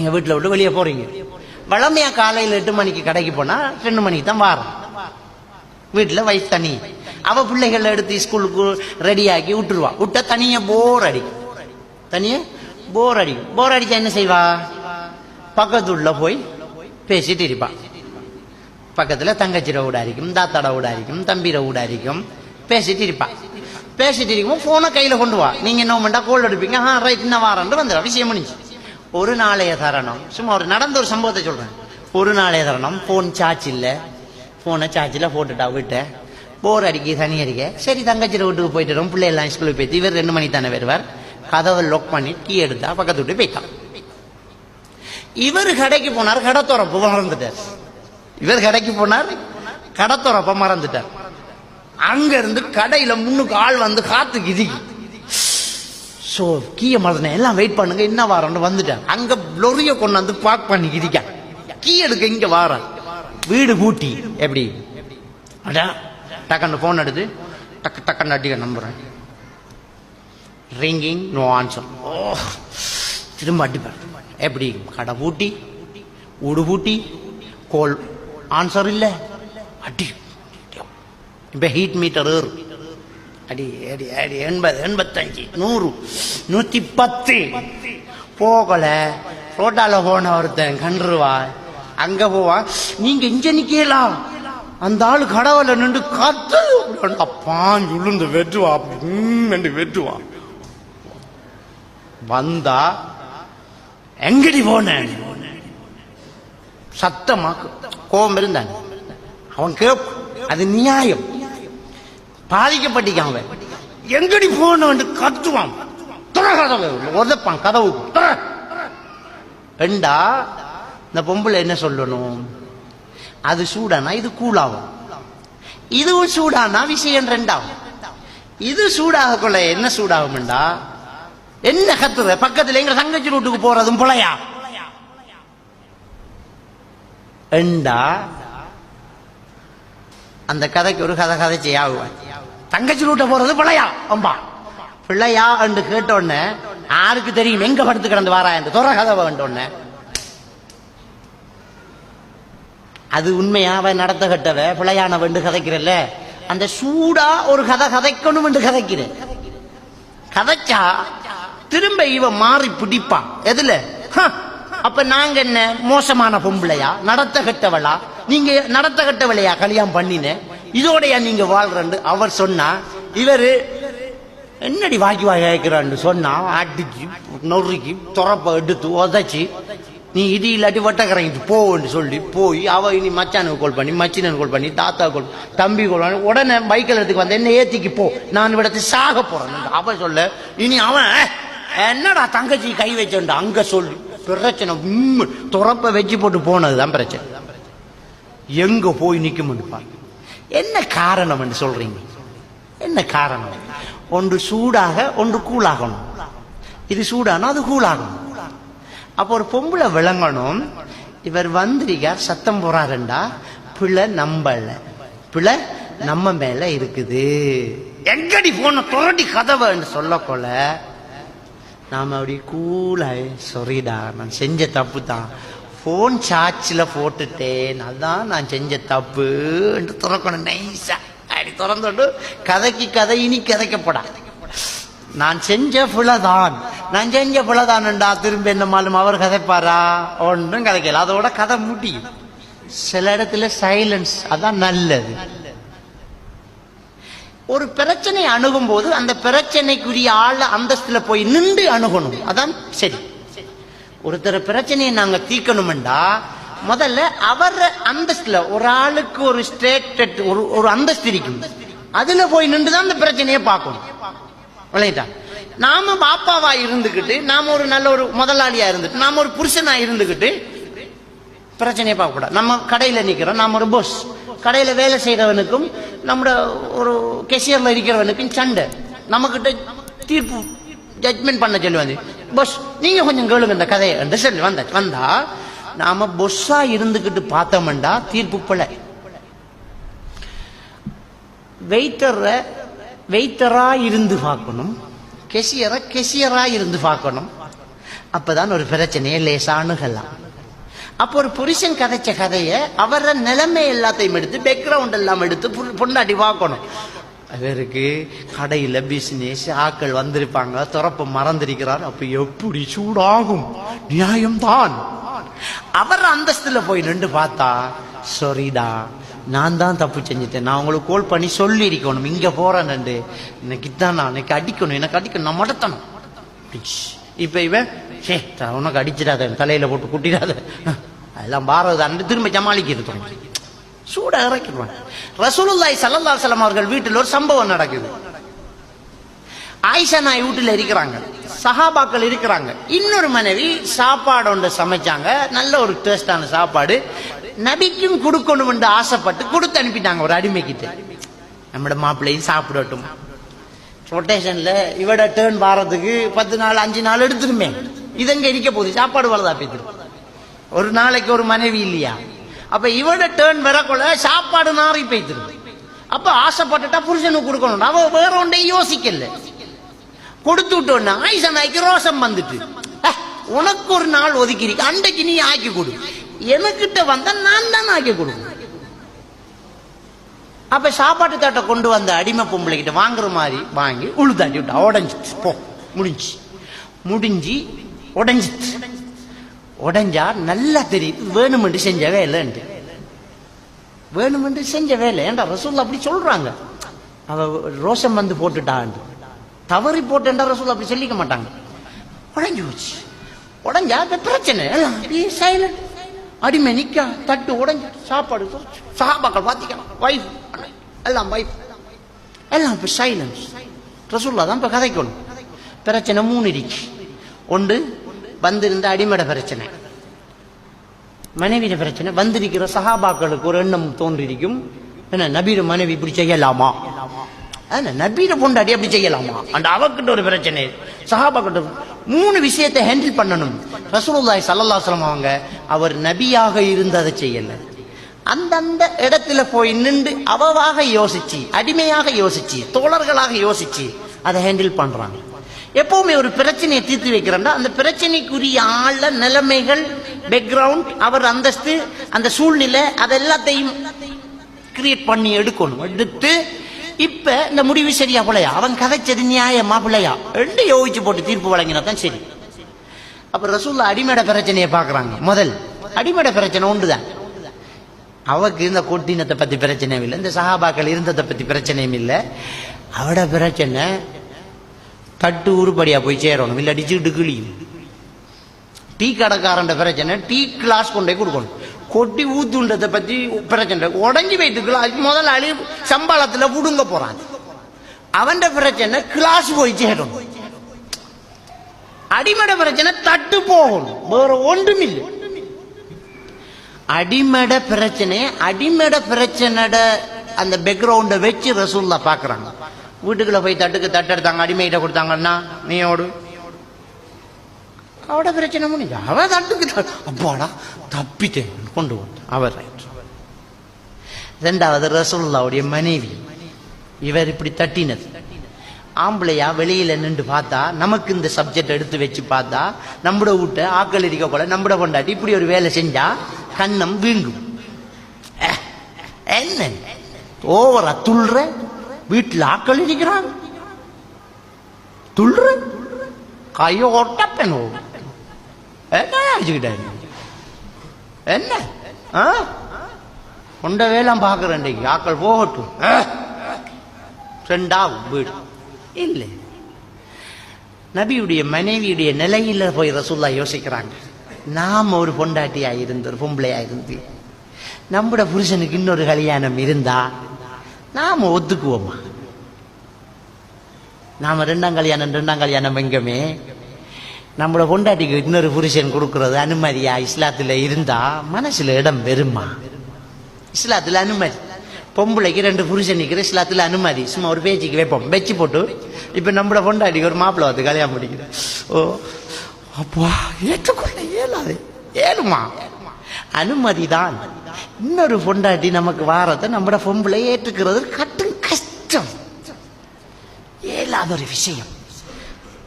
நீங்க வீட்டில் விட்டு வெளியே போறீங்க. வளமையாக காலையில் எட்டு மணிக்கு கடைக்கு போனால் ரெண்டு மணிக்கு தான் வாரம் வீட்டில் வயசு தனி. அவ பிள்ளைகளை எடுத்து ஸ்கூலுக்கு ரெடி ஆக்கி விட்டுருவா. விட்டா தனியாக போர் அடிக்கும். தனியாக போர் அடிக்கும். போர் அடிச்சா என்ன செய்வா? பக்கத்துள்ள போய் பேசிட்டு இருப்பா. பக்கத்துல தங்கச்சிர வீடா இருக்கும் தாத்தாட வீடா இருக்கும் தம்பிர வீடா இருக்கும் பேசிட்டு இருப்பான் பேசிட்டு இருக்கும் ஃபோனை கையில் கொண்டு வா. நீங்க என்ன பண்ணா கோல் எடுப்பீங்க? ஆ ரைட் என்ன வாரன்ட்டு வந்துடும் விஷயம் முடிஞ்சு. ஒரு நாளைய தரணும். சும்மா ஒரு நடந்த ஒரு சம்பவத்தை சொல்றேன். ஒரு நாளைய தரணும். போன் சார்ஜ் இல்லை. போனை சார்ஜில் போட்டுட்டா விட்டேன் போர் அடிக்க தனி அடிக்க சரி தங்கச்சியில் வீட்டுக்கு போயிட்டு வரும். ஸ்கூலுக்கு போயிட்டு இவர் ரெண்டு மணி தானே வருவார். கதவை லாக் பண்ணி கீ எடுத்தா பக்கத்து விட்டு போயிட்டான். இவர் கடைக்கு போனார் கடை துறப்பு மறந்துட்டார். இவர் கடைக்கு போனார் கடை துறப்ப மறந்துட்டார் அங்கிருந்து கடையில் முன்னுக்கு ஆள் வந்து காத்து கிதிக்கு. ஸோ கீய மறந்தேன் எல்லாம் வெயிட் பண்ணுங்க என்ன வாரம்னு வந்துட்டேன். அங்க லொரிய கொண்டு வந்து பார்க் பண்ணி கீ எடுக்க இங்க வாரேன் வீடு பூட்டி. எப்படி? அடா டக்குன்னு போன் எடுத்து டக்கு டக்குன்னு அடிக்க நம்புறேன். ரிங்கிங் நோ ஆன்சர் ஓ திரும்ப அடிப்பேன். எப்படி? கடை பூட்டி ஊடு பூட்டி கோல் ஆன்சர் இல்லை. அடி இப்போ ஹீட் மீட்டர் ஏறும் அடி அடி அடி எண்பது எண்பத்தஞ்சு நூறு நூற்றி பத்து போகல. ரோட்டால போன ஒருத்தன் கண்டுருவா அங்க போவான் நீங்க இங்க நிக்கலாம். அந்த ஆள் கடவுளை நின்று கத்து அப்பான் உளுந்து வெட்டுவா. என்று வெட்டுவான் வந்தா எங்கடி போன? சத்தமா கோபம் இருந்தான். அவன் கேப் அது நியாயம். பாதிக்கப்பட்டிக்கான் அவன். எங்கடி போன கத்துவான். துற கதவு உதப்பான் கதவு துற. ரெண்டா இந்த பொம்பளை என்ன சொல்லணும்? அது சூடானா இது கூலாகும் இதுவும் சூடானா விஷயம் ரெண்டாகும் இது சூடாக கொள்ள என்ன சூடாகும்டா என்ன கத்துற? பக்கத்துல எங்க தங்கச்சி வீட்டுக்கு போறதும் புலையா? ரெண்டா அந்த கதைக்கு ஒரு கதை கதைச்சி ஆகுவான். தங்கச்சி வீட்டை போறது பிள்ளையா? அம்பா. பிள்ளையா என்று கேட்ட உடனே யாருக்கு தெரியும் எங்க படுத்து கிடந்து வாரா என்று துற கதவை வேண்டோடனே அது உண்மையாவ நடத்த கட்டவ? பிள்ளையான வெண்டு கதைக்கிறல்ல? அந்த சூடா ஒரு கதை கதைக்கணும் என்று கதைக்கிற கதைச்சா திரும்ப இவ மாறி பிடிப்பான். எதுல? ஹ, அப்ப நாங்க என்ன? மோசமான பொம்பளையா? நடத்த கட்டவளா? நீங்க நடத்த கட்டவளையா? கல்யாணம் பண்ணினேன். இதோடைய நீங்க வாழ்றண்டு அவர் சொன்னா இவரு என்னடி வாக்கி வாய் கேட்கிறான்னு சொன்னா அடிச்சு நொறுக்கி துறப்ப எடுத்து உதச்சி நீ இது இல்லாட்டி வட்டக்கரைங்கிட்டு போன்னு சொல்லி போய் அவ இனி மச்சானுக்கு கால் பண்ணி மச்சினனுக்கு கால் பண்ணி தாத்தா கால் தம்பி கால் பண்ணி உடனே பைக்கில் எடுத்துக்கு வந்து என்ன ஏத்திக்கு போ நான் விடத்து சாக போறேன் அவ சொல்ல இனி அவன் என்னடா தங்கச்சி கை வச்சுண்டு அங்க சொல்லி பிரச்சனை துறப்ப வச்சு போட்டு போனதுதான் பிரச்சனை. எங்க போய் நிற்கும்னு பாருங்க என்ன காரணம் என்று சொல்றீங்க? என்ன காரணம்? ஒன்று சூடாக ஒன்று கூலாகணும் இது சூடானா அது கூலாகணும் அப்போ ஒரு பொம்பளை விளங்கணும். இவர் வந்திருக்கார் சத்தம் போறாருண்டா? பிள்ளை நம்பல. பிள்ளை நம்ம மேல இருக்குது. எங்கடி போன துரடி கதவைன்னு சொல்லக்கொள்ள நாம அப்படி கூலாய் சொரிடா நான் செஞ்ச தப்பு தான் ஃபோன் சார்ஜில் போட்டுட்டேன். அதான் நான் செஞ்ச தப்பு என்று திறக்கணும். நைஸா. அப்படி திறந்துட்டு கதைக்கு கதை இனி கதைக்கப்படாது. நான் செஞ்ச பிழைதான் நான் செஞ்ச பிழைதான்டா திரும்ப என்ன மாலும் அவர் கதைப்பாரா? ஒன்றும் கதைக்கல. அதோட கதை மூட்டி சில இடத்துல சைலன்ஸ் அதான் நல்லது. ஒரு பிரச்சனை அணுகும் போது அந்த பிரச்சனைக்குரிய ஆள் அந்தஸ்துல போய் நின்று அணுகணும். அதான் சரி. ஒருத்தர் பிரச்சனையை நாங்க தீர்க்கணும்டா முதல்ல அவர் அந்தஸ்துல ஒரு ஆளுக்கு ஒரு ஸ்டேட் ஒரு ஒரு அந்தஸ்து இருக்கும். அதுல போய் நின்று தான் அந்த பிரச்சனையை பார்க்கணும். விளையாட்டா நாம பாப்பாவா இருந்துகிட்டு நாம ஒரு நல்ல ஒரு முதலாளியா இருந்துட்டு நாம ஒரு புருஷனா இருந்துகிட்டு பிரச்சனையை பார்க்க கூடாது. நம்ம கடையில நிக்கிறோம் நாம ஒரு போஸ் கடையில வேலை செய்யறவனுக்கும் நம்மட ஒரு கெஷியர்ல இருக்கிறவனுக்கும் சண்டை. நம்மகிட்ட தீர்ப்பு ஜட்மெண்ட் பண்ண சொல்லுவாங்க. பொஸ். நீங்க கொஞ்சம் கேளுங்க இந்த கதையை. என்று சொல்லி வந்த வந்தா நாம பொஸ்ஸா இருந்துகிட்டு பார்த்தோம்டா தீர்ப்பு பிள்ளை வெயிட்டரை வெயிட்டரா இருந்து பார்க்கணும். கெசியரை கெசியரா இருந்து பார்க்கணும். அப்பதான் ஒரு பிரச்சனையை லேசானுகலாம் அப்போ ஒரு புருஷன் கதைச்ச கதையை அவர நிலைமை எல்லாத்தையும் எடுத்து பேக்ரவுண்ட் எல்லாம் எடுத்து புரு- பார்க்கணும். அவருக்கு கடையில பிசினஸ் ஆக்கள் வந்திருப்பாங்க. துறப்ப மறந்திருக்கிறார். அப்ப எப்படி சூடாகும்? நியாயம்தான். அவர் அந்தஸ்துல போய் நின்று பார்த்தா சொரிடா நான் தான் தப்பு செஞ்சுட்டேன். நான் உங்களுக்கு கோல் பண்ணி சொல்லி இருக்கணும் இங்க போறேன் நண்டு. இன்னைக்கு தான் நான் எனக்கு அடிக்கணும். எனக்கு அடிக்கணும். நான் மடத்தணும். இப்ப இவன் சே த- உனக்கு அடிச்சிடாத. தலையில போட்டு குட்டிடாத. அதெல்லாம் பாரத திரும்ப சமாளிக்கிறது சூட இறக்கிடுவான் ரசூலுல்லாய் சல்லல்லா சலம் அவர்கள் வீட்டில் ஒரு சம்பவம் நடக்குது. ஆயிஷா நாய் வீட்டில் இருக்கிறாங்க. சஹாபாக்கள் இருக்கிறாங்க. இன்னொரு மனைவி சாப்பாடு ஒன்று சமைச்சாங்க. நல்ல ஒரு டேஸ்டான சாப்பாடு. நபிக்கும் கொடுக்கணும் என்று ஆசைப்பட்டு கொடுத்து அனுப்பிட்டாங்க ஒரு அடிமைக்கிட்ட. நம்மட மாப்பிள்ளையும் சாப்பிடட்டும். ரொட்டேஷன்ல இவட டேர்ன் வாரத்துக்கு பத்து நாள் அஞ்சு நாள் எடுத்துருமே. இதங்க இருக்க போகுது? சாப்பாடு வரதா பேத்துரு ஒரு நாளைக்கு ஒரு மனைவி இல்லையா? அப்ப இவட டேர்ன் வரக்குள்ள சாப்பாடு நாரி பேத்துரு அப்ப ஆசைப்பட்டுட்டா புருஷனுக்கு கொடுக்கணும் அவ வேற ஒன்றை யோசிக்கல. கொடுத்து விட்டோன்னா ஆயிஷா ஆக்கி ரோசம் வந்துட்டு. உனக்கு ஒரு நாள் ஒதுக்கிருக்கு அன்றைக்கு நீ ஆக்கி கொடு. எனக்கிட்ட வந்தா நான் தான் ஆக்கி கொடுக்கணும். அப்ப சாப்பாட்டு தட்டை கொண்டு வந்த அடிமை பொம்பளை கிட்ட வாங்குற மாதிரி வாங்கி உழுதாண்டி விட்டா உடஞ்சிட்டு. போ முடிஞ்சு. முடிஞ்சு உடஞ்சிட்டு. உடஞ்சா நல்லா தெரியுது வேணுமென்று செஞ்ச வேலைன்ட்டு. வேணுமென்று செஞ்ச வேலை. ஏண்டா ரசூல் அப்படி சொல்றாங்க? அவ ரோஷம் வந்து போட்டுட்டான்ட்டு. தவறி போட்டேன்டா ரசூல் அப்படி சொல்லிக்க மாட்டாங்க. உடஞ்சு போச்சு. உடஞ்சா அது பிரச்சனை. எல்லாம் சைலண்ட் அடிமை நிக்க தட்டு உடஞ்சு சாப்பாடு சாபாக்கள் பாத்திக்கலாம் வைஃப் எல்லாம் வைஃப் எல்லாம் இப்ப சைலன்ஸ் ரசூல்லா தான் இப்ப கதைக்கணும். பிரச்சனை மூணு இருக்கு. ஒன்று வந்திருந்த அடிமட பிரச்சனை. மனைவிட பிரச்சனை. வந்திருக்கிற சஹாபாக்களுக்கு ஒரு எண்ணம் தோன்றிருக்கும். என்ன நபீர மனைவி இப்படி செய்யலாமா? என்ன நபீர பொண்டாடி அப்படி செய்யலாமா? அந்த அவக்கிட்ட ஒரு பிரச்சனை. சகாபாக்கிட்ட மூணு விஷயத்தை ஹேண்டில் பண்ணணும். ரசூலுல்லாய் ஸல்லல்லாஹு அலைஹி அவங்க அவர் நபியாக இருந்து அதை செய்யல. அந்தந்த இடத்துல போய் நின்று அவவாக யோசிச்சு அடிமையாக யோசிச்சு தோழர்களாக யோசிச்சு அதை ஹேண்டில் பண்றாங்க. எப்பவுமே ஒரு பிரச்சனையை தீர்த்து வைக்கிறாண்டா அந்த பிரச்சனைக்குரிய ஆள நிலைமைகள் பேக்ரவுண்ட் அவர் அந்தஸ்து அந்த சூழ்நிலை அதை எல்லாத்தையும் கிரியேட் பண்ணி எடுக்கணும். எடுத்து இப்ப இந்த முடிவு சரியா பிள்ளையா அவன் கதைச்சது நியாயமா பிள்ளையா ரெண்டு யோசிச்சு போட்டு தீர்ப்பு வழங்கினா தான் சரி. அப்ப ரசூல்லா அடிமேட பிரச்சனையை பாக்குறாங்க முதல் அடிமேட பிரச்சனை உண்டுதான் அவக்கு இந்த கொட்டினத்தை பத்தி பிரச்சனையும் இல்லை. இந்த சஹாபாக்கள் இருந்ததை பத்தி பிரச்சனையும் இல்லை. அவட பிரச்சனை தட்டு உருப்படியா போய் சேரணும். இல்லை அடிச்சுக்கிட்டு கிளியும் டீ கடைக்காரன் பிரச்சனை டீ கிளாஸ் கொண்டே கொடுக்கணும். கொட்டி ஊத்துன்றதை பத்தி பிரச்சனை. உடஞ்சி வைத்துக்கலாம் கிளாஸ் முதலாளி சம்பளத்துல புடுங்க போறான். அவன் பிரச்சனை கிளாஸ் போய் சேரணும். அடிமட பிரச்சனை தட்டு போகணும். வேற ஒன்றும் இல்லை அடிமட பிரச்சனை அடிமட பிரச்சனை அந்த பேக்ரவுண்டை வச்சு ரசூல்லா பாக்குறாங்க வீட்டுக்குள்ள போய் தட்டுக்கு தட்டு எடுத்தாங்க அடிமைகிட்ட கொடுத்தாங்கன்னா நீ ஓடு. அவட பிரச்சனை முடிஞ்சு அவ தட்டுக்கு அப்பாடா தப்பிட்டேன் கொண்டு வந்து அவர் ரெண்டாவது ரசூல்லாவுடைய மனைவி. இவர் இப்படி தட்டினது. ஆம்பளையா வெளியில நின்று பார்த்தா நமக்கு இந்த சப்ஜெக்ட் எடுத்து வச்சு பார்த்தா நம்மட வீட்டை ஆக்கள் இருக்க போல நம்மட கொண்டாட்டி இப்படி ஒரு வேலை செஞ்சா கண்ணம் வீங்கும். என்ன? ஓவரா துள்ற வீட்டில் ஆக்கள் இருக்கிறாங்க. துள்ற கையை ஒட்டப்பேன் என்ன என்ன? ஆ? கொண்ட வேலாம் பார்க்குறேன் ஆக்கள் போகட்டும். ஆ. வீடு. இல்லை. நபியுடைய மனைவியுடைய நிலையில போய் ரசூல்லா யோசிக்கிறாங்க. நாம் ஒரு பொண்டாட்டியா இருந்து ஒரு பொம்பளையா இருந்து. நம்முடைய புருஷனுக்கு இன்னொரு கல்யாணம் இருந்தா நாம ஒத்துக்குவோமா? நாம ரெண்டாம் கல்யாணம் ரெண்டாம் கல்யாணம் எங்கமே? நம்மளோட கொண்டாட்டிக்கு இன்னொரு புருஷன் கொடுக்கறது அனுமதியா? இஸ்லாத்துல இருந்தா மனசுல இடம் வெறுமா? இஸ்லாத்துல அனுமதி. பொம்பளைக்கு ரெண்டு புருஷன் நிற்கிற இஸ்லாத்துல அனுமதி. சும்மா ஒரு பேச்சுக்கு வைப்போம். வச்சு போட்டு இப்ப நம்மள கொண்டாட்டிக்கு ஒரு மாப்பிள்ளை வந்து கல்யாணம் முடிக்கிற ஓ அப்பா ஏற்றுக்கொள்ள இயலாது. ஏழுமா? அனுமதி தான். இன்னொரு பொண்டாட்டி நமக்கு வாரத்தை நம்மட பொம்பளை ஏற்றுக்கிறது கட்டும் கஷ்டம். இயலாத ஒரு விஷயம்.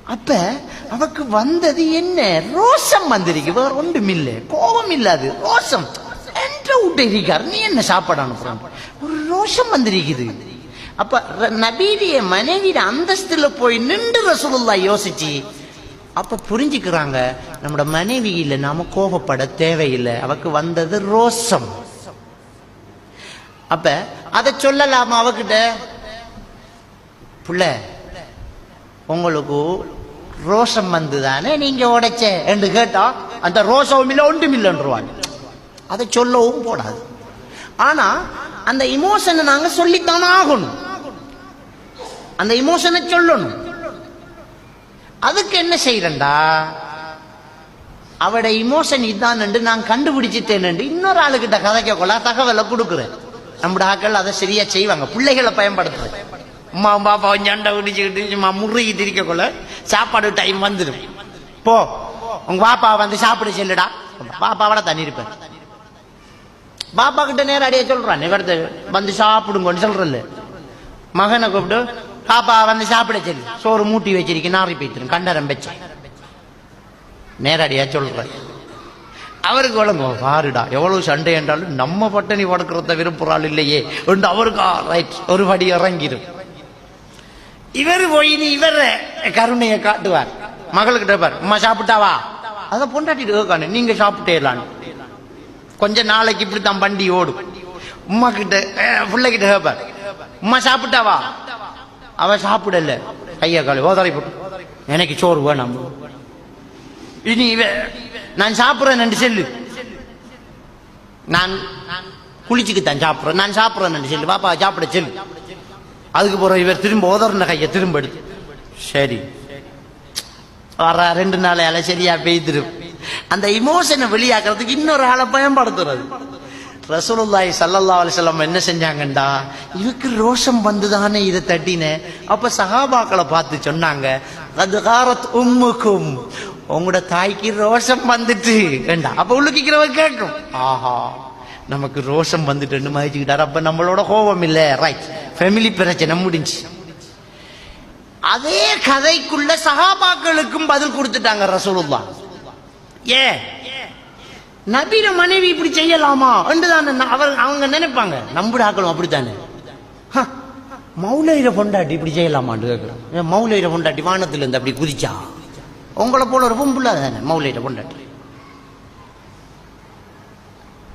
அப்ப அவக்கு வந்தது என்ன? ரோசம் வந்திருக்கு. வேற ஒன்றும் இல்லை கோபம் இல்லாது. ரோசம் என்ற விட்டு இருக்கார் நீ என்ன சாப்பாடு அனுப்புறான் ஒரு ரோஷம் வந்திருக்குது. அப்ப நபீடைய மனைவிய அந்தஸ்துல போய் நின்று ரசூலுல்லா யோசிச்சு அப்ப புரிஞ்சுக்கிறாங்க நம்மட மனைவியில நாம கோபப்பட தேவையில்லை. அவக்கு வந்தது ரோசம் அப்ப அதை சொல்லலாமா அவகிட்ட? புள்ள உங்களுக்கு ரோஷம் வந்துதானே நீங்க உடைச்ச? என்று கேட்டா அந்த ரோஷமும் இல்லை ஒன்றும் இல்லைன்றவாங்க அதை சொல்லவும் போடாது. ஆனா அந்த இமோஷனை நாங்க சொல்லித்தானே ஆகணும். அந்த இமோஷனை சொல்லணும். அதுக்கு என்ன செய்யறண்டா அவட இமோஷன் இதான் நான் கண்டுபிடிச்சிட்டேன் இன்னொரு ஆளுகிட்ட கதைக்க கொள்ள தகவலை கொடுக்குறேன். நம்மட ஆக்கள் அதை சரியா செய்வாங்க. பிள்ளைகளை பயன்படுத்துறது. அம்மா பாப்பா சண்டை குடிச்சுக்கிட்டு சும்மா முறுகி திரிக்கக்குள்ள சாப்பாடு டைம் வந்துடும் போ. உங்க பாப்பா வந்து சாப்பிட செல்லுடா. பாப்பாவோட தண்ணி இருப்பேன் பாப்பா கிட்ட நேரம் அடியே சொல்றான். இவரது வந்து சாப்பிடுங்கன்னு சொல்றல மகனை கூப்பிட்டு பாப்பா வந்து சாப்பிட சொல்லு. சோறு மூட்டி வச்சிருக்கேன் நாரி போய்த்திரும் கண்டரம் வச்சேன். நேரடியா சொல்றேன். அவருக்கு வழங்க. பாருடா எவ்வளவு சண்டை என்றாலும் நம்ம பட்டணி படுக்கிறத விரும்புகிறாள் இல்லையே என்று அவருக்கு ரைட் ஒரு படி இறங்கிடும் இவர் போய் இவர இவர் கருணையை காட்டுவார். மகளுக்கிட்ட பார் அம்மா சாப்பிட்டாவா? அதை பொண்டாட்டிட்டு கேட்கானு நீங்க சாப்பிட்டேலான்னு. கொஞ்ச நாளைக்கு இப்படி தான் வண்டி ஓடும். உமா கிட்ட பிள்ளைகிட்ட கேட்பார் உமா சாப்பிட்டாவா? அவ சாப்பிடல. கையை காலி ஓதரை போட்டு எனக்கு சோறு வேணாம். இனி இவன் நான் சாப்பிட்றேன் செல்லு. நான் குளிச்சுக்குத்தான் சாப்பிட்றேன். நான் சாப்பிட்றேன் செல்லு. பாப்பா சாப்பிட செல்லு. அதுக்கு பிறகு இவர் திரும்ப உதறின கையை திரும்ப எடுத்து. சரி. வர ரெண்டு நாளையால சரியா பெய்திரும். அந்த இமோஷனை வெளியாக்குறதுக்கு இன்னொரு ஆளை பயன்படுத்துறது. ரசூலுல்லாஹி ஸல்லல்லாஹு அலைஹி வஸல்லம் என்ன செஞ்சாங்கண்டா? இவருக்கு ரோஷம் வந்துதானே இதை தட்டின. அப்ப சஹாபாக்களை பார்த்து சொன்னாங்க அது காரத் உம்முக்கும் உங்களோட தாய்க்கு ரோஷம் வந்துட்டு. ஏண்டா அப்ப உள்ளுக்கிறவ கேட்கும். ஆஹா நமக்கு ரோஷம் வந்துட்டுன்னு மதிச்சுக்கிட்டாரு அப்ப நம்மளோட கோபம் இல்ல. ரைட் ஃபேமிலி பிரச்சனை முடிஞ்சு. அதே கதைக்குள்ள சகாபாக்களுக்கும் பதில் கொடுத்துட்டாங்க ரசூலுல்லா. ஏ நபீர மனைவி இப்படி செய்யலாமா? என்றுதான் அவர் அவங்க நினைப்பாங்க. நம்புடாக்களும் அப்படித்தானே. ஹ, மௌலையில பொண்டாட்டி இப்படி செய்யலாமான்னு கேட்கிறேன் ஏன் மௌலையில பொண்டாட்டி வானத்துல இருந்து அப்படி குதிச்சா. உங்களை போல ஒரு பொம்புள்ள தானே மௌலையில கொண்டாட்டு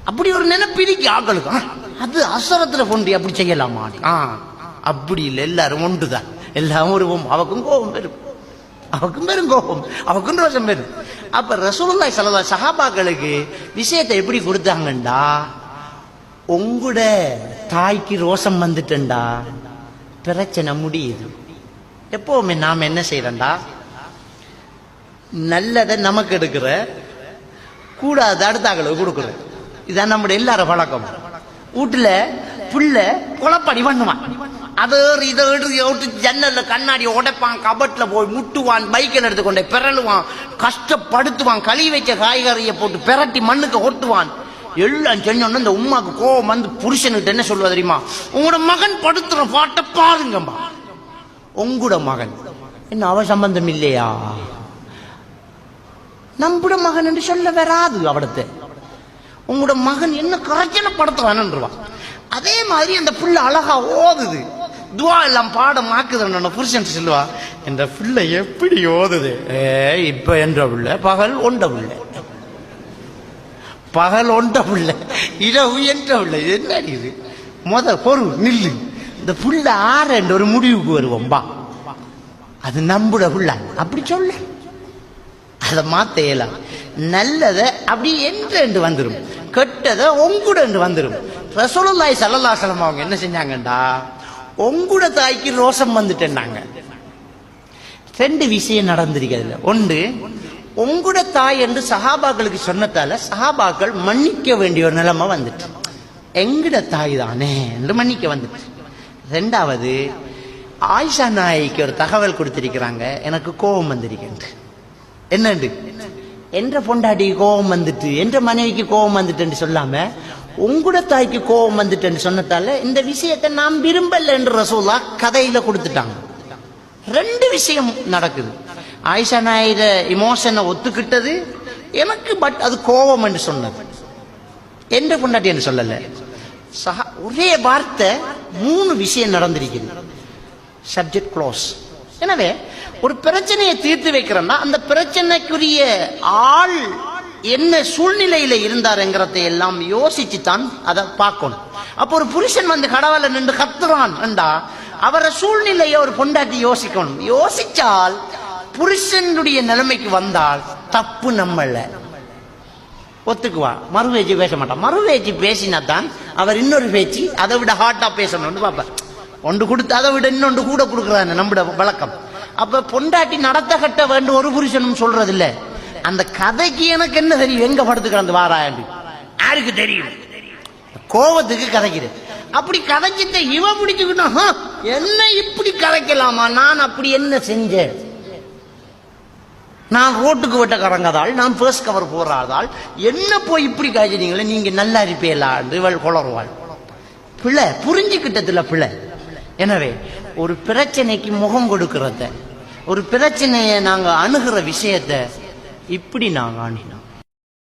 அப்படி ஒரு நினைப்பு இருக்கு ஆக்களுக்கு அது அசரத்தில் கொண்டு அப்படி செய்யலாமா ஆ அப்படி இல்லை எல்லாரும் ஒன்றுதான். எல்லாம் ஒரு பொம் அவக்கும் கோபம் வரும். அவக்கும் பெரும் கோபம். அவக்கும் ரோஷம் வரும். அப்ப ரசூலுல்லாய் சலதா சஹாபாக்களுக்கு விஷயத்தை எப்படி கொடுத்தாங்கண்டா? உங்களோட தாய்க்கு ரோஷம் வந்துட்டேன்டா. பிரச்சனை முடியுது. எப்பவுமே நாம் என்ன செய்யறோம்டா நல்லதை நமக்கு எடுக்கிற கூடாது அடுத்தாக்களுக்கு கொடுக்குற இதான் நம்முடைய எல்லார பழக்கம் வீட்டுல புள்ள குழப்படி பண்ணுவான். அது இதை எடுத்து ஜன்னல்ல கண்ணாடி உடைப்பான் கபட்ல போய் முட்டுவான் பைக்கில் எடுத்துக்கொண்டே பிறழுவான் கஷ்டப்படுத்துவான் கழி வைச்ச காய்கறியை போட்டு பிரட்டி மண்ணுக்கு ஒட்டுவான் எல்லாம் செஞ்சோன்னு இந்த உமாக்கு கோவம் வந்து புருஷனுக்கு என்ன சொல்லுவா தெரியுமா? உங்களோட மகன் படுத்துற பாட்டை பாருங்கம்மா. உங்களோட மகன். என்ன அவ சம்பந்தம் இல்லையா? நம்புட மகன் என்று சொல்ல வராது அவடத்தை. உங்களோட மகன் என்ன கரைச்சனப்படுத்துவான்ன்றவா அதே மாதிரி அந்த புள்ள அழகா ஓதுது. துவா எல்லாம் பாடம் ஆக்குதுன்னு புருஷன் சொல்லுவா என்ற புள்ள எப்படி ஓதுது? ஏ இப்ப என்ற புள்ள பகல் ஒண்ட புள்ள. பகல் ஒண்ட புள்ள இரவு என்ற புள்ள. இது என்ன இது? முத பொறு நில்லு. இந்த புள்ள ஆறு என்ற ஒரு முடிவுக்கு வருவோம் பா அது நம்புட புள்ள. அப்படி சொல்ல. அதை மாத்தையலாம் நல்லதை அப்படி என்று என்று வந்துடும் கெட்டதை உங்குட என்று வந்துடும் ரசூலுல்லாஹி சல்லல்லாசலம் அவங்க என்ன செஞ்சாங்கண்டா? உங்குட தாய்க்கு ரோஷம் வந்துட்டேன்னாங்க. ரெண்டு விஷயம் நடந்திருக்கு ஒன்று உங்குட தாய் என்று சஹாபாக்களுக்கு சொன்னதால சஹாபாக்கள் மன்னிக்க வேண்டிய ஒரு நிலைமை வந்துட்டு. எங்கட தாய் தானே என்று மன்னிக்க வந்துட்டு. ரெண்டாவது ஆயிஷா நாய்க்கு ஒரு தகவல் கொடுத்திருக்கிறாங்க. எனக்கு கோபம் வந்திருக்கின்ற என்னண்டு? என்ற பொண்டாட்டி கோபம் வந்துட்டு என்ற மனைவிக்கு கோபம் வந்துட்டுன்னு சொல்லாம உங்களோட தாய்க்கு கோபம் வந்துட்டுன்னு சொன்னதால இந்த விஷயத்தை நாம் விரும்பல என்று ரசோலா கதையில கொடுத்துட்டாங்க. ரெண்டு விஷயம் நடக்குது. ஆயிஷா நாயிர இமோஷனை ஒத்துக்கிட்டது. எனக்கு பட் அது கோபம் என்று சொன்னது. என்ற பொண்டாட்டி என்று சொல்லல. சஹா ஒரே வார்த்தை மூணு விஷயம் நடந்திருக்குது. சப்ஜெக்ட் க்ளோஸ் எனவே ஒரு பிரச்சனையை தீர்த்து வைக்கிறோம்னா அந்த பிரச்சனைக்குரிய ஆள் என்ன சூழ்நிலையில இருந்தாருங்கிறத எல்லாம் யோசிச்சு தான் அதை பார்க்கணும். அப்போ ஒரு புருஷன் வந்து கடவுள நின்று கத்துறான். என்றா அவரை சூழ்நிலையை ஒரு பொண்டாட்டி யோசிக்கணும். யோசிச்சால் புருஷனுடைய நிலைமைக்கு வந்தால் தப்பு நம்மள ஒத்துக்குவா? மறுவேஜி பேச மாட்டான். மறுவேஜி பேசினா தான் அவர் இன்னொரு பேச்சு அதை விட ஹாட்டா பேசணும்னு பார்ப்பார். ஒன்று கொடுத்து அதை விட இன்னொன்று கூட கொடுக்குறாங்க நம்மட வழக்கம். அப்ப பொண்டாட்டி நடத்த கட்ட வேண்டும் ஒரு புருஷனும் சொல்றது இல்ல அந்த கதைக்கு எனக்கு என்ன தெரியும்? எங்க படுத்து கிடந்து வாராண்டு யாருக்கு தெரியும்? கோபத்துக்கு கதைக்குது. அப்படி கதைச்சிட்ட இவ பிடிச்சுக்கிட்டோம் என்ன இப்படி கதைக்கலாமா? நான் அப்படி என்ன செஞ்சேன்? நான் ரோட்டுக்கு விட்ட கறங்கதால் நான் பேஸ் கவர் போறாதால் என்ன போய் இப்படி காய்ச்சினீங்களே? நீங்க நல்லா இருப்பீங்களான்னு இவள் குளறுவாள். பிள்ளை புரிஞ்சுக்கிட்டதுல பிள்ளை எனவே ஒரு பிரச்சனைக்கு முகம் கொடுக்கறத ஒரு பிரச்சனையை நாங்கள் அணுகிற விஷயத்த இப்படி நாங்கள் அணுகினோம்